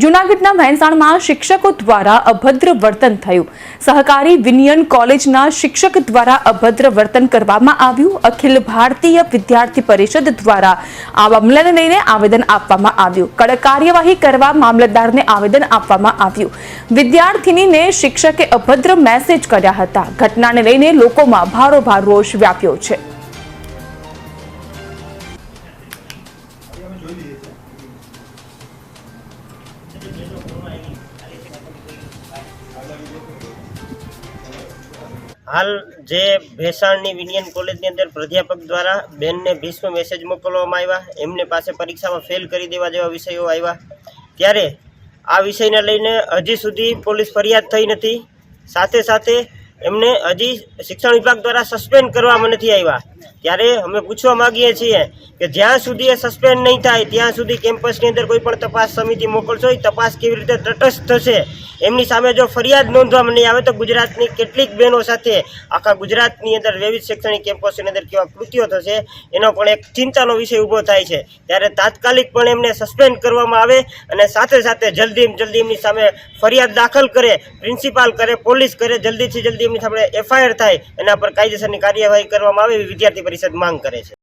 જૂનાગઢના મહેસાણમાં શિક્ષકો દ્વારા અભદ્ર વર્તન થયું. સહકારી વિનિયન કોલેજના શિક્ષક દ્વારા અભદ્ર વર્તન કરવામાં આવ્યું. અખિલ ભારતીય વિદ્યાર્થી પરિષદ દ્વારા આ મામલાને લઈને આવેદન આપવામાં આવ્યું. કડક કાર્યવાહી કરવા મામલતદારને આવેદન આપવામાં આવ્યું. વિદ્યાર્થિનીને શિક્ષકે અભદ્ર મેસેજ કર્યા હતા. ઘટનાને લઈને લોકોમાં ભારોભાર રોષ વ્યાપ્યો છે. હાલ જે ભેસાણની વિનિયન કોલેજની અંદર પ્રાધ્યાપક દ્વારા બેનને ભીષ્મ મેસેજ મોકલવામાં આવ્યા, એમને પાસે પરીક્ષામાં ફેલ કરી દેવા જેવા વિષયો આવ્યા. ત્યારે આ વિષયને લઈને હજી સુધી પોલીસ ફરિયાદ થઈ નથી. સાથે સાથે એમને હજી શિક્ષણ વિભાગ દ્વારા સસ્પેન્ડ કરવામાં નથી આવ્યા. ત્યારે અમે પૂછવા માંગીએ છીએ કે જ્યાં સુધી એ સસ્પેન્ડ નહીં થાય, ત્યાં સુધી કેમ્પસની અંદર કોઈ પણ તપાસ સમિતિ મોકલશો એ તપાસ કેવી રીતે તટસ્થ થશે, એમની સામે જો ફરિયાદ નોંધવામાં નહીં આવે તો ગુજરાતની કેટલીક બહેનો સાથે આખા ગુજરાતની અંદર વિવિધ શૈક્ષણિક કેમ્પસની અંદર કેવા કૃત્યો થશે, એનો પણ એક ચિંતાનો વિષય ઊભો થાય છે. ત્યારે તાત્કાલિક પણ એમને સસ્પેન્ડ કરવામાં આવે અને સાથે સાથે જલ્દી જલ્દી એમની સામે ફરિયાદ દાખલ કરે, પ્રિન્સિપાલ કરે, પોલીસ કરે, જલ્દીથી જલ્દી એમની સામે એફઆઈઆર થાય, એના પર કાયદેસરની કાર્યવાહી કરવામાં આવે એવી વિદ્યાર્થી પરિષદ માંગ કરે છે.